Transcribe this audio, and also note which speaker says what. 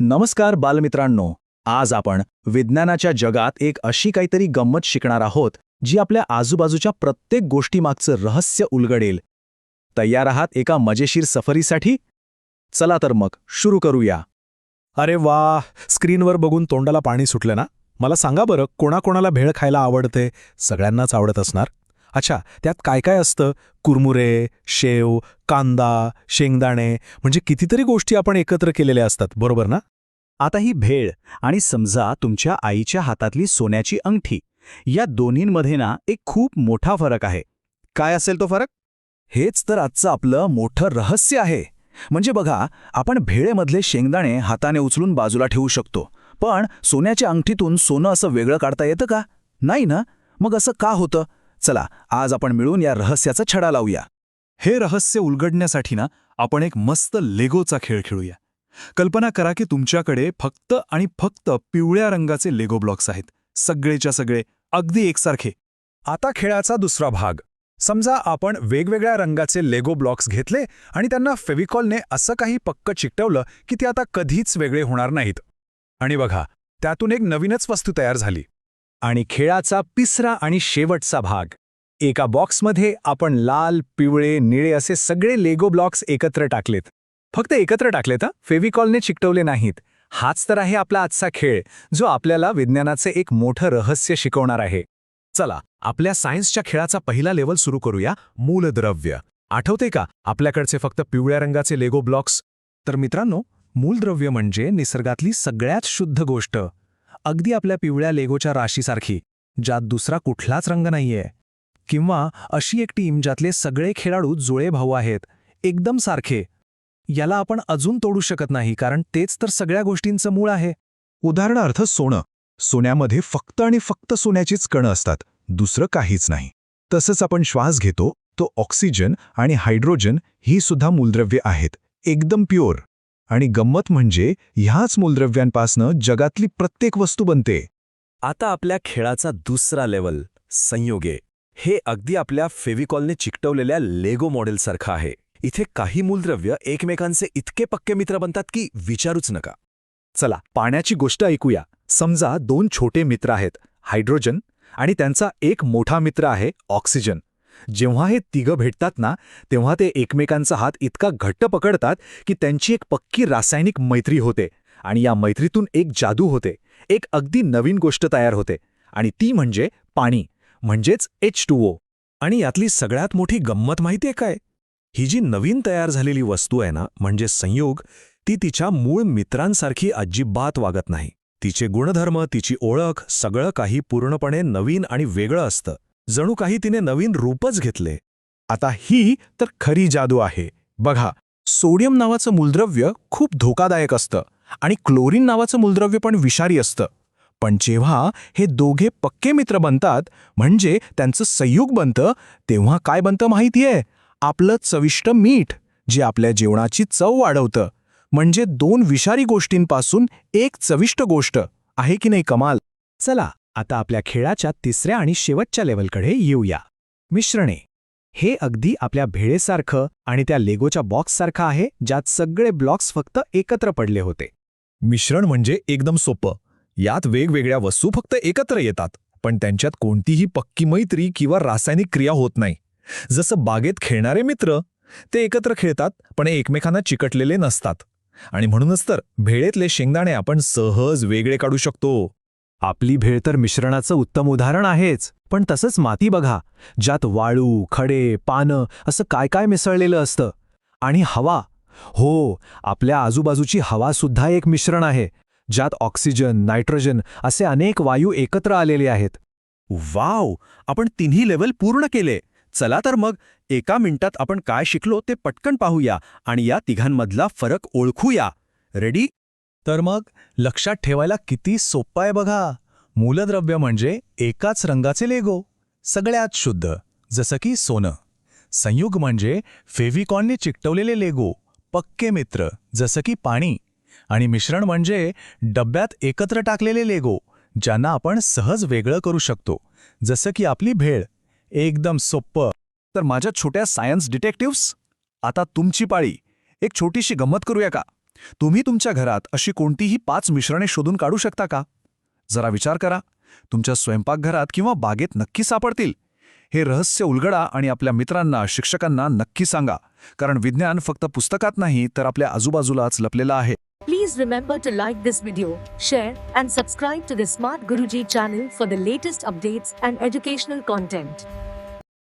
Speaker 1: नमस्कार बालमित्रांनो आज आपण विज्ञानाच्या जगात एक अशी काहीतरी गंमत शिकणार आहोत जी आपल्या आजूबाजूच्या प्रत्येक गोष्टीमागचं रहस्य उलगडेल. तयार आहात एका मजेशीर सफरीसाठी? चला तर मग सुरू करूया.
Speaker 2: अरे वा स्क्रीनवर बघून तोंडाला पाणी सुटलं ना? मला सांगा बरं कोणाकोणाला भेळ खायला आवडते? सगळ्यांनाच आवडत असणार? अच्छा त्यात काय काय असतं? कुरमुरे शेव कांदा शेंगदाणे म्हणजे कितीतरी गोष्टी आपण एकत्र केलेल्या असतात बरोबर ना?
Speaker 1: आता ही भेळ आणि समजा तुमच्या आईच्या हातातली सोन्याची अंगठी या दोन्हींमध्ये ना एक खूप मोठा फरक आहे. काय असेल तो फरक? हेच तर आजचं आपलं मोठं रहस्य आहे. म्हणजे बघा आपण भेळेमधले शेंगदाणे हाताने उचलून बाजूला ठेवू शकतो पण सोन्याच्या अंगठीतून सोनं असं वेगळं काढता येतं का? नाही ना? मग असं का होतं? चला आज आपण मिळून या रहस्याचा छडा लावूया.
Speaker 3: हे रहस्य उलगडण्यासाठी ना आपण एक मस्त लेगोचा खेळ खेळूया. कल्पना करा की तुमच्याकडे फक्त आणि फक्त पिवळ्या रंगाचे लेगो ब्लॉक्स आहेत. सगळेच्या सगळे अगदी एकसारखे.
Speaker 2: आता खेळाचा दुसरा भाग. समजा आपण वेगवेगळ्या रंगाचे लेगो ब्लॉक्स घेतले आणि त्यांना फेविकॉलने असं काही पक्क चिकटवलं की ते आता कधीच वेगळे होणार नाहीत. आणि बघा त्यातून एक नवीनच वस्तू तयार झाली. आणि खेळाचा तिसरा आणि शेवटचा भाग. एका बॉक्समध्ये आपण लाल पिवळे निळे असे सगळे लेगो ब्लॉक्स एकत्र टाकलेत. फक्त एकत्र टाकले तर फेविकॉलने चिकटवले नाहीत. हाच तर आहे आपला आजचा खेळ जो आपल्याला विज्ञानाचे एक मोठं रहस्य शिकवणार आहे. चला आपल्या सायन्सच्या खेळाचा पहिला लेवल सुरू करूया. मूलद्रव्य. आठवते का आपल्याकडचे फक्त पिवळ्या रंगाचे लेगो ब्लॉक्स? तर मित्रांनो मूलद्रव्य म्हणजे निसर्गातली सगळ्यात शुद्ध गोष्ट. अगदी आपल्या पिवळ्या लेगोच्या राशीसारखी ज्यात दुसरा कुठलाच रंग नाहीये. किंवा अशी एक टीम ज्यातले सगळे खेळाडू जुळे भाऊ आहेत एकदम सारखे याला आपण अजून तोडू शकत नाही कारण तेच तर सगळ्या गोष्टींचं मूळ आहे.
Speaker 3: उदाहरणार्थ सोनं. सोन्यामध्ये फक्त आणि फक्त सोन्याचीच कणं असतात दुसरं काहीच नाही. तसंच आपण श्वास घेतो तो ऑक्सिजन आणि हायड्रोजन ही सुद्धा मूलद्रव्ये आहेत एकदम प्युअर. आणि गंमत म्हणजे ह्याच मूलद्रव्यांपासनं जगातली प्रत्येक वस्तू बनते.
Speaker 4: आता आपल्या खेळाचा दुसरा लेवल संयोगे. हे अगदी आपल्या फेविकॉलने चिकटवलेल्या लेगो मॉडेलसारखं आहे. इथे काही मूलद्रव्य एकमेकांचे इतके पक्के मित्र बनतात की विचारूच नका.
Speaker 2: चला पाण्याची गोष्ट ऐकूया. समजा दोन छोटे मित्र आहेत हायड्रोजन आणि त्यांचा एक मोठा मित्र आहे ऑक्सिजन. जेव्हा हे तिघं भेटतात ना तेव्हा ते एकमेकांचा हात इतका घट्ट पकडतात की त्यांची एक पक्की रासायनिक मैत्री होते आणि या मैत्रीतून एक जादू होते. एक अगदी नवीन गोष्ट तयार होते आणि ती म्हणजे पाणी म्हणजेच एच टू ओ आणि यातली सगळ्यात मोठी गंमत माहितीये काय? ही जी नवीन तयार झालेली वस्तू आहे ना म्हणजे संयोग ती तिच्या मूळ मित्रांसारखी अजिबात वागत नाही. तिचे गुणधर्म तिची ओळख सगळं काही पूर्णपणे नवीन आणि वेगळं असतं. जणू काही तिने नवीन रूपच घेतले. आता ही तर खरी जादू आहे. बघा सोडियम नावाचं मूलद्रव्य खूप धोकादायक असतं आणि क्लोरीन नावाचं मूलद्रव्य पण विषारी असतं. पण जेव्हा हे दोघे पक्के मित्र बनतात म्हणजे त्यांचं संयुग बनतं तेव्हा काय बनतं माहितीये? आपलं चविष्ट मीठ जे आपल्या जेवणाची चव वाढवतं. म्हणजे दोन विषारी गोष्टींपासून एक चविष्ट गोष्ट. आहे की नाही कमाल? चला आता आपल्या खेळाच्या तिसऱ्या आणि शेवटच्या लेवलकडे येऊया. मिश्रणे हे अगदी आपल्या भेळेसारखं आणि त्या लेगोच्या बॉक्ससारखं आहे ज्यात सगळे ब्लॉक्स फक्त एकत्र पडले होते. मिश्रण म्हणजे एकदम सोपं. यात वेगवेगळ्या वस्तू फक्त एकत्र येतात पण त्यांच्यात कोणतीही पक्की मैत्री किंवा रासायनिक क्रिया होत नाही. जसं बागेत खेळणारे मित्र ते एकत्र खेळतात पण एकमेकांना चिकटलेले नसतात. आणि म्हणूनच तर भेळेतले शेंगदाणे आपण सहज वेगळे काढू शकतो. आपली भेळ तर मिश्रणाचं उत्तम उदाहरण आहेच पण तसंच माती बघा ज्यात वाळू खडे पानं असं काय काय मिसळलेलं असतं. आणि हवा. हो आपल्या आजूबाजूची हवा सुद्धा एक मिश्रण आहे ज्यात ऑक्सिजन नायट्रोजन असे अनेक वायू एकत्र आलेले आहेत.
Speaker 4: वाव! आपण तिन्ही लेवल पूर्ण केले. चला तर मग एका मिनिटात आपण काय शिकलो ते पटकन पाहूया आणि या तिघांमधला फरक ओळखूया. रेडी
Speaker 2: तर मग लक्षात ठेवायला किती सोप्पं आहे बघा. मूलद्रव्य म्हणजे एकाच रंगाचे लेगो सगळ्यात शुद्ध जसं की सोनं. संयुग म्हणजे फेविकॉनने चिकटवलेले लेगो पक्के मित्र जसं की पाणी. आणि मिश्रण म्हणजे डब्यात एकत्र टाकलेले लेगो ज्यांना आपण सहज वेगळं करू शकतो जसं की आपली भेळ. एकदम सोप्पं.
Speaker 1: तर माझ्या छोट्या सायन्स डिटेक्टिव्स? आता तुमची पाळी. एक छोटीशी गंमत करूया का?
Speaker 2: तुम्ही तुमच्या घरात अशी कोणतीही पाच मिश्रणे शोधून काढू शकता का? जरा विचार करा. तुमच्या स्वयंपाकघरात किंवा बागेत नक्की सापडतील. हे रहस्य उलगडा आणि आपल्या मित्रांना शिक्षकांना नक्की सांगा. कारण विज्ञान फक्त पुस्तकात नाही तर आपल्या आजूबाजूलाच लपलेलं आहे.
Speaker 5: Please remember to like this video, share, and subscribe to the Smart Guruji channel for the latest updates and educational content.